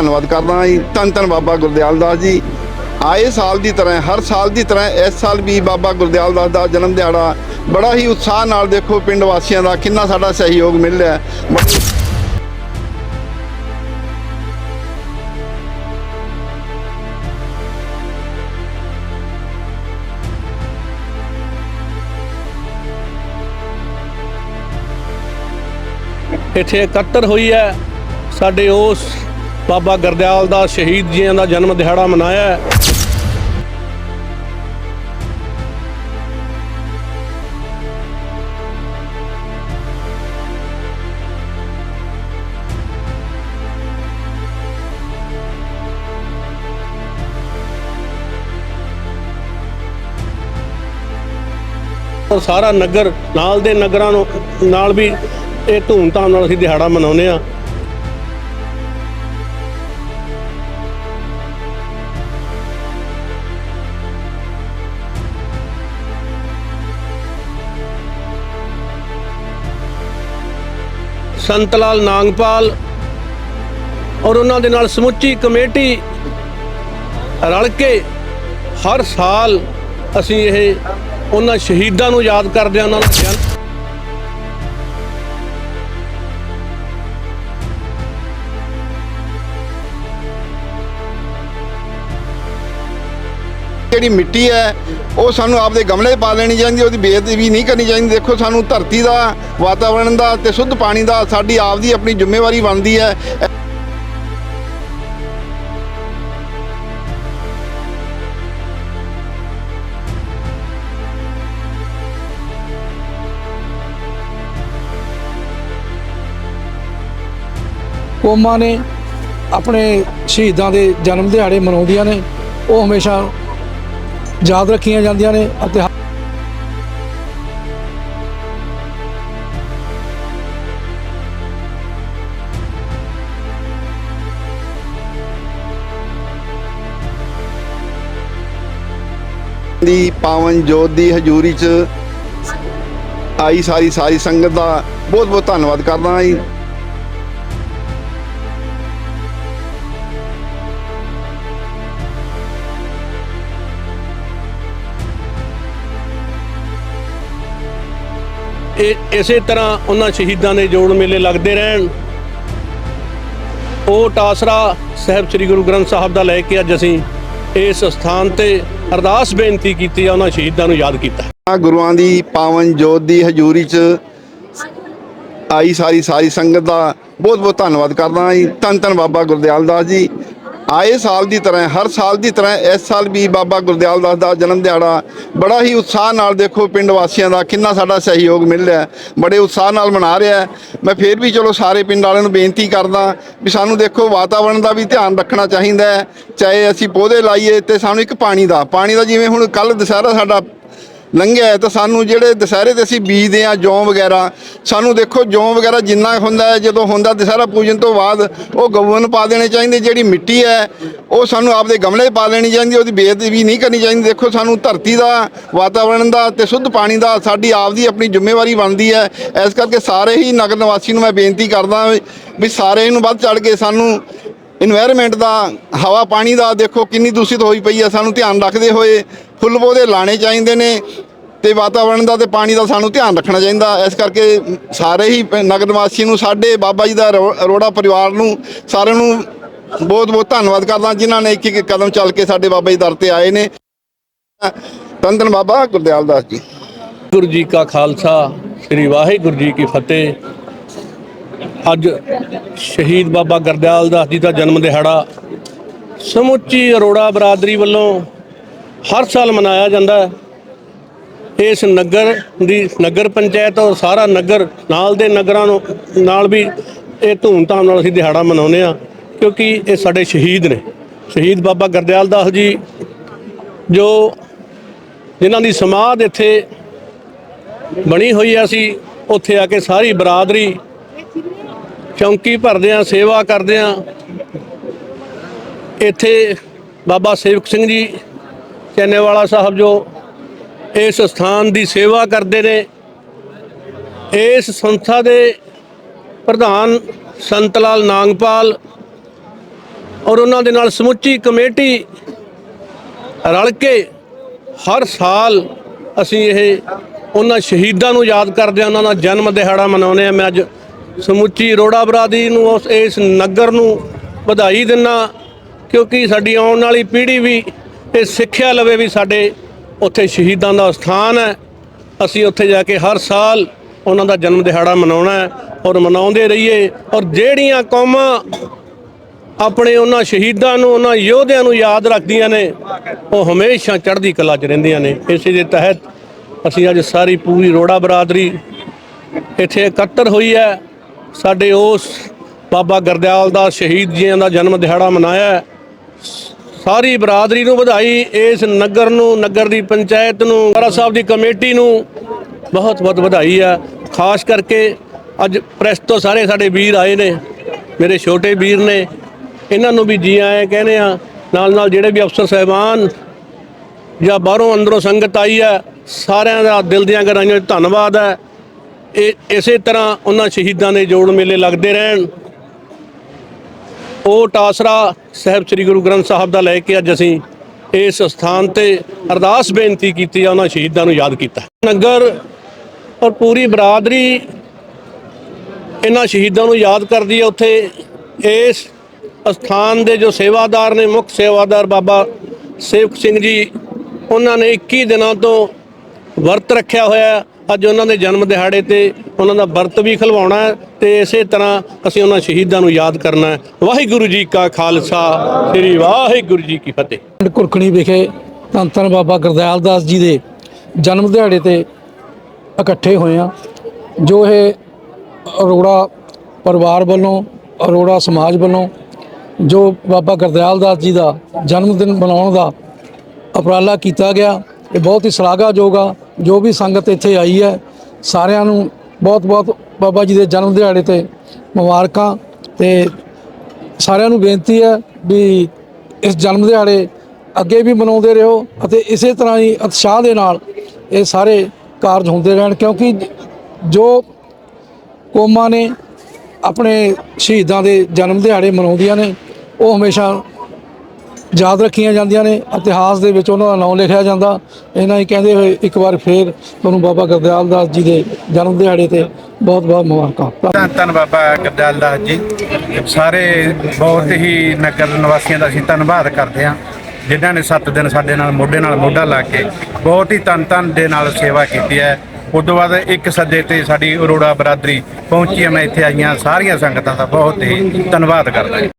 ਧੰਨਵਾਦ ਕਰਦਾ ਜੀ। ਧੰਨ ਧੰਨ ਬਾਬਾ ਗੁਰਦਿਆਲ ਦਾਸ ਜੀ। ਆਏ ਸਾਲ ਦੀ ਤਰ੍ਹਾਂ ਹਰ ਸਾਲ ਦੀ ਤਰ੍ਹਾਂ ਇਸ ਸਾਲ ਵੀ ਬਾਬਾ ਗੁਰਦਿਆਲ ਦਾਸ ਦਾ ਜਨਮ ਦਿਹਾੜਾ ਬੜਾ ਹੀ ਉਤਸ਼ਾਹ ਨਾਲ ਦੇਖੋ ਪਿੰਡ ਵਾਸੀਆਂ ਦਾ ਕਿੰਨਾ ਸਾਡਾ ਸਹਿਯੋਗ ਮਿਲ ਰਿਹਾ ਹੈ। ਇੱਥੇ ਇਕੱਤਰ ਹੋਈ ਹੈ। ਸਾਡੇ ਉਸ ਬਾਬਾ ਗਰਦਿਆਲ ਦਾ ਸ਼ਹੀਦ ਜੀਆਂ ਦਾ ਜਨਮ ਦਿਹਾੜਾ ਮਨਾਇਆ ਹੈ। ਔਰ ਸਾਰਾ ਨਗਰ ਨਾਲ ਦੇ ਨਗਰਾਂ ਨੂੰ ਨਾਲ ਵੀ ਇਹ ਧੂਮਧਾਮ ਨਾਲ ਅਸੀਂ ਦਿਹਾੜਾ ਮਨਾਉਂਦੇ ਆ ਸੰਤ ਲਾਲ ਨਾਗਪਾਲ ਔਰ ਉਹਨਾਂ ਦੇ ਨਾਲ ਸਮੁੱਚੀ ਕਮੇਟੀ ਰਲ ਕੇ ਹਰ ਸਾਲ ਅਸੀਂ ਇਹ ਉਹਨਾਂ ਸ਼ਹੀਦਾਂ ਨੂੰ ਯਾਦ ਕਰਦੇ ਹਾਂ, ਉਹਨਾਂ ਦਾ ਜਿਹੜੀ ਮਿੱਟੀ ਹੈ, ਉਹ ਸਾਨੂੰ ਆਪਦੇ ਗਮਲੇ 'ਚ ਪਾ ਲੈਣੀ ਚਾਹੀਦੀ, ਉਹਦੀ ਬੇਅਦਬੀ ਨਹੀਂ ਕਰਨੀ ਚਾਹੀਦੀ। ਦੇਖੋ, ਸਾਨੂੰ ਧਰਤੀ ਦਾ ਵਾਤਾਵਰਣ ਦਾ ਤੇ ਸ਼ੁੱਧ ਪਾਣੀ ਦਾ ਸਾਡੀ ਆਪਦੀ ਆਪਣੀ ਜ਼ਿੰਮੇਵਾਰੀ ਬਣਦੀ ਹੈ। ਕੌਮਾਂ ਨੇ ਆਪਣੇ ਸ਼ਹੀਦਾਂ ਦੇ ਜਨਮ ਦਿਹਾੜੇ ਮਨਾਉਂਦੀਆਂ ਨੇ। ਉਹ ਹਮੇਸ਼ਾ ਯਾਦ ਰੱਖੀਆਂ ਜਾਂਦੀਆਂ ਨੇ ਅਤੇ ਦੀ ਪਾਵਨ ਜੋਤ ਦੀ ਹਜ਼ੂਰੀ 'ਚ ਆਈ ਸਾਰੀ ਸਾਰੀ ਸੰਗਤ ਦਾ ਬਹੁਤ ਬਹੁਤ ਧੰਨਵਾਦ ਕਰਦਾ ਜੀ। ਇਹ ਇਸੇ ਤਰ੍ਹਾਂ ਉਹਨਾਂ ਸ਼ਹੀਦਾਂ ਦੇ ਜੋੜ ਮੇਲੇ ਲੱਗਦੇ ਰਹਿਣ। ਉਹ ਟਾਸਰਾ ਸਾਹਿਬ ਸ੍ਰੀ ਗੁਰੂ ਗ੍ਰੰਥ ਸਾਹਿਬ ਦਾ ਲੈ ਕੇ ਅੱਜ ਅਸੀਂ ਇਸ ਸਥਾਨ ਤੇ ਅਰਦਾਸ ਬੇਨਤੀ ਕੀਤੀ ਆ ਉਹਨਾਂ ਸ਼ਹੀਦਾਂ ਨੂੰ ਯਾਦ ਕੀਤਾ। ਗੁਰੂਆਂ ਦੀ ਪਾਵਨ ਜੋਤ ਦੀ ਹਜ਼ੂਰੀ 'ਚ ਆਈ ਸਾਰੀ ਸਾਰੀ ਸੰਗਤ ਦਾ ਬਹੁਤ ਬਹੁਤ ਧੰਨਵਾਦ ਕਰਦਾ ਜੀ। ਧੰਨ ਧੰਨ ਬਾਬਾ ਗੁਰਦਿਆਲ ਦਾਸ ਜੀ। ਆਏ ਸਾਲ ਦੀ ਤਰ੍ਹਾਂ, ਹਰ ਸਾਲ ਦੀ ਤਰ੍ਹਾਂ ਇਸ ਸਾਲ ਵੀ ਬਾਬਾ ਗੁਰਦਿਆਲ ਦਾਸ ਦਾ ਜਨਮ ਦਿਹਾੜਾ ਬੜਾ ਹੀ ਉਤਸ਼ਾਹ ਨਾਲ ਦੇਖੋ ਪਿੰਡ ਵਾਸੀਆਂ ਦਾ ਕਿੰਨਾ ਸਾਡਾ ਸਹਿਯੋਗ ਮਿਲ ਰਿਹਾ ਬੜੇ ਉਤਸ਼ਾਹ ਨਾਲ ਮਨਾ ਰਿਹਾ ਮੈਂ ਫੇਰ ਵੀ ਚਲੋ ਸਾਰੇ ਪਿੰਡ ਵਾਲਿਆਂ ਨੂੰ ਬੇਨਤੀ ਕਰਦਾ ਵੀ ਸਾਨੂੰ ਦੇਖੋ ਵਾਤਾਵਰਣ ਦਾ ਵੀ ਧਿਆਨ ਰੱਖਣਾ ਚਾਹੀਦਾ ਹੈ, ਚਾਹੇ ਅਸੀਂ ਪੌਦੇ ਲਾਈਏ ਤੇ ਸਾਨੂੰ ਇੱਕ ਪਾਣੀ ਦਾ ਪਾਣੀ ਦਾ ਜਿਵੇਂ ਹੁਣ ਕੱਲ ਦੁਸਹਿਰਾ ਸਾਡਾ ਲੰਘਿਆ ਤਾਂ ਸਾਨੂੰ ਜਿਹੜੇ ਦੁਸਹਿਰੇ ਤੇ ਅਸੀਂ ਬੀਜਦੇ ਆ ਜੌਂ ਵਗੈਰਾ, ਸਾਨੂੰ ਦੇਖੋ ਜੌਂ ਵਗੈਰਾ ਜਿੰਨਾ ਹੁੰਦਾ ਹੈ, ਜਦੋਂ ਹੁੰਦਾ ਦੁਸਹਿਰਾ ਪੂਜਨ ਤੋਂ ਬਾਅਦ, ਉਹ ਗਊਆਂ ਨੂੰ ਪਾ ਦੇਣੇ ਚਾਹੀਦੇ, ਜਿਹੜੀ ਮਿੱਟੀ ਹੈ, ਉਹ ਸਾਨੂੰ ਆਪਦੇ ਗਮਲੇ ਪਾ ਲੈਣੀ ਚਾਹੀਦੀ, ਉਹਦੀ ਬੇਅਦਬੀ ਨਹੀਂ ਕਰਨੀ ਚਾਹੀਦੀ। ਦੇਖੋ ਸਾਨੂੰ ਧਰਤੀ ਦਾ ਵਾਤਾਵਰਣ ਦਾ ਤੇ ਸ਼ੁੱਧ ਪਾਣੀ ਦਾ ਸਾਡੀ ਆਪਦੀ ਆਪਣੀ ਜ਼ਿੰਮੇਵਾਰੀ ਬਣਦੀ ਹੈ। ਇਸ ਕਰਕੇ ਸਾਰੇ ਹੀ ਨਗਰ ਨਿਵਾਸੀ ਨੂੰ ਮੈਂ ਬੇਨਤੀ ਕਰਦਾ ਵੀ- ਵੀ ਸਾਰੇ ਨੂੰ ਵੱਧ ਚੜ ਕੇ ਸਾਨੂੰ ਇਨਵਾਇਰਨਮੈਂਟ ਦਾ, ਹਵਾ ਪਾਣੀ ਦਾ ਦੇਖੋ ਕਿੰਨੀ ਦੂਸ਼ਿਤ ਹੋਈ ਪਈ ਹੈ ਸਾਨੂੰ ਧਿਆਨ ਰੱਖਦੇ ਹੋਏ ਫੁੱਲ ਪੌਦੇ ਲਾਣੇ ਚਾਹੀਦੇ ਨੇ ਤੇ ਵਾਤਾਵਰਣ ਦਾ ਤੇ ਪਾਣੀ ਦਾ ਸਾਨੂੰ ਧਿਆਨ ਰੱਖਣਾ ਚਾਹੀਦਾ। ਇਸ ਕਰਕੇ ਸਾਰੇ ਹੀ ਨਗਰ ਨਿਵਾਸੀ ਨੂੰ, ਸਾਡੇ ਬਾਬਾ ਜੀ ਦਾ ਅਰੋ- ਅਰੋੜਾ ਪਰਿਵਾਰ ਨੂੰ ਸਾਰਿਆਂ ਨੂੰ ਬਹੁਤ ਬਹੁਤ ਧੰਨਵਾਦ ਕਰਦਾ, ਜਿਨ੍ਹਾਂ ਨੇ ਇੱਕ ਇੱਕ ਕਦਮ ਚੱਲ ਕੇ ਸਾਡੇ ਬਾਬਾ ਜੀ ਦਰ ਤੇ ਆਏ ਨੇ। ਧੰਨ ਬਾਬਾ ਗੁਰਦਿਆਲ ਦਾਸ ਜੀ। ਗੁਰੂ ਜੀ ਕਾ ਖਾਲਸਾ, ਸ੍ਰੀ ਵਾਹਿਗੁਰੂ ਜੀ ਕੀ ਫਤਿਹ। ਅੱਜ ਸ਼ਹੀਦ ਬਾਬਾ ਗਰਦਿਆਲ ਦਾਸ ਜੀ ਦਾ ਜਨਮ ਦਿਹਾੜਾ ਸਮੁੱਚੀ ਅਰੋੜਾ ਬਰਾਦਰੀ ਵੱਲੋਂ ਹਰ ਸਾਲ ਮਨਾਇਆ ਜਾਂਦਾ ਹੈ। ਇਸ ਨਗਰ ਦੀ ਨਗਰ ਪੰਚਾਇਤ ਔਰ ਸਾਰਾ ਨਗਰ ਨਾਲ ਦੇ ਨਗਰਾਂ ਨੂੰ ਨਾਲ ਵੀ ਇਹ ਧੂਮਧਾਮ ਨਾਲ ਅਸੀਂ ਦਿਹਾੜਾ ਮਨਾਉਂਦੇ ਆ ਕਿਉਂਕਿ ਇਹ ਸਾਡੇ ਸ਼ਹੀਦ ਨੇ। ਸ਼ਹੀਦ ਬਾਬਾ ਗਰਦਿਆਲ ਦਾਸ ਜੀ ਜੋ ਜਿਨ੍ਹਾਂ ਦੀ ਸਮਾਧ ਇੱਥੇ ਬਣੀ ਹੋਈ ਆ ਅਸੀਂ ਉੱਥੇ ਆ ਕੇ ਸਾਰੀ ਬਰਾਦਰੀ ਚੌਂਕੀ ਭਰਦੇ ਆ ਸੇਵਾ ਕਰਦੇ ਆ ਇੱਥੇ ਬਾਬਾ ਸੇਵਕ ਸਿੰਘ ਜੀ, ਚੈਨੇਵਾਲਾ ਸਾਹਿਬ ਜੋ ਇਸ ਸਥਾਨ ਦੀ ਸੇਵਾ ਕਰਦੇ ਨੇ, ਇਸ ਸੰਸਥਾ ਦੇ ਪ੍ਰਧਾਨ ਸੰਤ ਲਾਲ ਨਾਗਪਾਲ ਔਰ ਉਹਨਾਂ ਦੇ ਨਾਲ ਸਮੁੱਚੀ ਕਮੇਟੀ ਰਲ ਕੇ ਹਰ ਸਾਲ ਅਸੀਂ ਇਹ ਉਹਨਾਂ ਸ਼ਹੀਦਾਂ ਨੂੰ ਯਾਦ ਕਰਦੇ ਹਾਂ, ਉਹਨਾਂ ਦਾ ਜਨਮ ਦਿਹਾੜਾ ਮਨਾਉਂਦੇ ਆ ਮੈਂ ਅੱਜ ਸਮੁੱਚੀ ਰੋੜਾ ਬਰਾਦਰੀ ਨੂੰ, ਉਸ, ਇਸ ਨਗਰ ਨੂੰ ਵਧਾਈ ਦਿੰਨਾ, ਕਿਉਂਕਿ ਸਾਡੀ ਆਉਣ ਵਾਲੀ ਪੀੜ੍ਹੀ ਵੀ ਇਹ ਸਿੱਖਿਆ ਲਵੇ ਵੀ ਸਾਡੇ ਉੱਥੇ ਸ਼ਹੀਦਾਂ ਦਾ ਸਥਾਨ ਹੈ। ਅਸੀਂ ਉੱਥੇ ਜਾ ਕੇ ਹਰ ਸਾਲ ਉਹਨਾਂ ਦਾ ਜਨਮ ਦਿਹਾੜਾ ਮਨਾਉਣਾ ਹੈ ਔਰ ਮਨਾਉਂਦੇ ਰਹੀਏ। ਔਰ ਜਿਹੜੀਆਂ ਕੌਮਾਂ ਆਪਣੇ ਉਹਨਾਂ ਸ਼ਹੀਦਾਂ ਨੂੰ, ਉਹਨਾਂ ਯੋਧਿਆਂ ਨੂੰ ਯਾਦ ਰੱਖਦੀਆਂ ਨੇ, ਉਹ ਹਮੇਸ਼ਾ ਚੜ੍ਹਦੀ ਕਲਾ 'ਚ ਰਹਿੰਦੀਆਂ ਨੇ। ਇਸੇ ਦੇ ਤਹਿਤ ਅਸੀਂ ਅੱਜ ਸਾਰੀ ਪੂਰੀ ਰੋੜਾ ਬਰਾਦਰੀ ਇੱਥੇ ਇਕੱਤਰ ਹੋਈ ਹੈ। ਸਾਡੇ ਉਸ ਬਾਬਾ ਗਰਦਿਆਲ ਦਾ ਸ਼ਹੀਦ ਜੀਆਂ ਦਾ ਜਨਮ ਦਿਹਾੜਾ ਮਨਾਇਆ ਸਾਰੀ ਬਰਾਦਰੀ ਨੂੰ ਵਧਾਈ, ਇਸ ਨਗਰ ਨੂੰ, ਨਗਰ ਦੀ ਪੰਚਾਇਤ ਨੂੰ ਗੁਰਦੁਆਰਾ ਸਾਹਿਬ ਦੀ ਕਮੇਟੀ ਨੂੰ ਬਹੁਤ ਬਹੁਤ ਵਧਾਈ ਆ ਖਾਸ ਕਰਕੇ ਅੱਜ ਪ੍ਰੈਸ ਤੋਂ ਸਾਰੇ ਸਾਡੇ ਵੀਰ ਆਏ ਨੇ, ਮੇਰੇ ਛੋਟੇ ਵੀਰ ਨੇ। ਇਹਨਾਂ ਨੂੰ ਵੀ ਜੀ ਆਏ ਕਹਿੰਦੇ ਆ ਨਾਲ ਨਾਲ ਜਿਹੜੇ ਵੀ ਅਫਸਰ ਸਹਿਬਾਨ ਜਾਂ ਬਾਹਰੋਂ ਅੰਦਰੋਂ ਸੰਗਤ ਆਈ ਹੈ, ਸਾਰਿਆਂ ਦਾ ਦਿਲ ਦੀਆਂ ਗਹਿਰਾਈਆਂ 'ਚ ਧੰਨਵਾਦ ਹੈ। ਇਹ ਇਸੇ ਤਰ੍ਹਾਂ ਉਹਨਾਂ ਸ਼ਹੀਦਾਂ ਦੇ ਜੋੜ ਮੇਲੇ ਲੱਗਦੇ ਰਹਿਣ। ਉਹ ਟਾਸਰਾ ਸਾਹਿਬ ਸ੍ਰੀ ਗੁਰੂ ਗ੍ਰੰਥ ਸਾਹਿਬ ਦਾ ਲੈ ਕੇ ਅੱਜ ਅਸੀਂ ਇਸ ਸਥਾਨ ਤੇ ਅਰਦਾਸ ਬੇਨਤੀ ਕੀਤੀ ਆ ਉਹਨਾਂ ਸ਼ਹੀਦਾਂ ਨੂੰ ਯਾਦ ਕੀਤਾ। ਨਗਰ ਔਰ ਪੂਰੀ ਬਰਾਦਰੀ ਇਹਨਾਂ ਸ਼ਹੀਦਾਂ ਨੂੰ ਯਾਦ ਕਰਦੀ ਹੈ ਉੱਥੇ। ਇਸ ਸਥਾਨ ਦੇ ਜੋ ਸੇਵਾਦਾਰ ਨੇ, ਮੁੱਖ ਸੇਵਾਦਾਰ ਬਾਬਾ ਸੇਵਕ ਸਿੰਘ ਜੀ, ਉਹਨਾਂ ਨੇ 21 ਦਿਨਾਂ ਤੋਂ ਵਰਤ ਰੱਖਿਆ ਹੋਇਆ। ਅੱਜ ਉਹਨਾਂ ਦੇ ਜਨਮ ਦਿਹਾੜੇ ਤੇ ਉਹਨਾਂ ਦਾ ਵਰਤ ਵੀ ਖਲਵਾਉਣਾ ਹੈ ਤੇ ਇਸੇ ਤਰ੍ਹਾਂ ਅਸੀਂ ਉਹਨਾਂ ਸ਼ਹੀਦਾਂ ਨੂੰ ਯਾਦ ਕਰਨਾ ਵਾਹਿਗੁਰੂ ਜੀ ਕਾ ਖਾਲਸਾ, ਸ੍ਰੀ ਵਾਹਿਗੁਰੂ ਜੀ ਕੀ ਫਤਿਹ। ਪਿੰਡ ਕੁਰਕਣੀ ਵਿਖੇ ਧੰਨ ਧੰਨ ਬਾਬਾ ਗੁਰਦਿਆਲ ਦਾਸ ਜੀ ਦੇ ਜਨਮ ਦਿਹਾੜੇ ਤੇ ਇਕੱਠੇ ਹੋਏ ਆ ਜੋ ਇਹ ਅਰੋੜਾ ਪਰਿਵਾਰ ਵੱਲੋਂ, ਅਰੋੜਾ ਸਮਾਜ ਵੱਲੋਂ, ਜੋ ਬਾਬਾ ਗੁਰਦਿਆਲ ਦਾਸ ਜੀ ਦਾ ਜਨਮ ਦਿਨ ਮਨਾਉਣ ਦਾ ਉਪਰਾਲਾ ਕੀਤਾ ਗਿਆ। ਇਹ ਬਹੁਤ ਹੀ ਸ਼ਲਾਘਾਯੋਗ ਆ। ਜੋ ਵੀ ਸੰਗਤ ਇੱਥੇ ਆਈ ਹੈ, ਸਾਰਿਆਂ ਨੂੰ ਬਹੁਤ ਬਹੁਤ ਬਾਬਾ ਜੀ ਦੇ ਜਨਮ ਦਿਹਾੜੇ ਤੇ ਮੁਬਾਰਕਾਂ ਤੇ ਸਾਰਿਆਂ ਨੂੰ ਬੇਨਤੀ ਹੈ ਵੀ ਇਸ ਜਨਮ ਦਿਹਾੜੇ ਅੱਗੇ ਵੀ ਮਨਾਉਂਦੇ ਰਹੋ ਅਤੇ ਇਸੇ ਤਰ੍ਹਾਂ ਹੀ ਉਤਸ਼ਾਹ ਦੇ ਨਾਲ ਇਹ ਸਾਰੇ ਕਾਰਜ ਹੁੰਦੇ ਰਹਿਣ, ਕਿਉਂਕਿ ਜੋ ਕੌਮਾਂ ਨੇ ਆਪਣੇ ਸ਼ਹੀਦਾਂ ਦੇ ਜਨਮ ਦਿਹਾੜੇ ਮਨਾਉਂਦੀਆਂ ਨੇ, ਉਹ ਹਮੇਸ਼ਾ ਯਾਦ ਰੱਖੀਆਂ ਜਾਂਦੀਆਂ ਨੇ, ਇਤਿਹਾਸ ਦੇ ਵਿੱਚ ਉਹਨਾਂ ਦਾ ਨਾਮ ਲਿਖਿਆ ਜਾਂਦਾ। ਇਹਨਾਂ ਹੀ ਕਹਿੰਦੇ ਹੋਏ ਇੱਕ ਵਾਰ ਫੇਰ ਤੁਹਾਨੂੰ ਬਾਬਾ ਗੁਰਦਿਆਲ ਦਾਸ ਜੀ ਦੇ ਜਨਮ ਦਿਹਾੜੇ ਤੇ ਬਹੁਤ ਬਹੁਤ ਮੁਬਾਰਕਾਂ। ਧੰਨ ਧੰਨ ਬਾਬਾ ਗਰਦਾਲ ਦਾਸ ਜੀ। ਸਾਰੇ ਬਹੁਤ ਹੀ ਨਗਰ ਨਿਵਾਸੀਆਂ ਦਾ ਅਸੀਂ ਧੰਨਵਾਦ ਕਰਦੇ ਹਾਂ, ਜਿਨ੍ਹਾਂ ਨੇ 7 ਦਿਨ ਸਾਡੇ ਨਾਲ ਮੋਢੇ ਨਾਲ ਮੋਢਾ ਲਾ ਕੇ ਬਹੁਤ ਹੀ ਤਨ ਤਨ ਦੇ ਨਾਲ ਸੇਵਾ ਕੀਤੀ ਹੈ। ਉਸ ਤੋਂ ਬਾਅਦ ਇੱਕ ਸੱਦੇ ਤੇ ਸਾਡੀ ਅਰੋੜਾ ਬਰਾਦਰੀ ਪਹੁੰਚੀ ਹੈ। ਮੈਂ ਇੱਥੇ ਆਈਆਂ ਸਾਰੀਆਂ ਸੰਗਤਾਂ ਦਾ ਬਹੁਤ ਹੀ ਧੰਨਵਾਦ ਕਰਦਾ ਹਾਂ।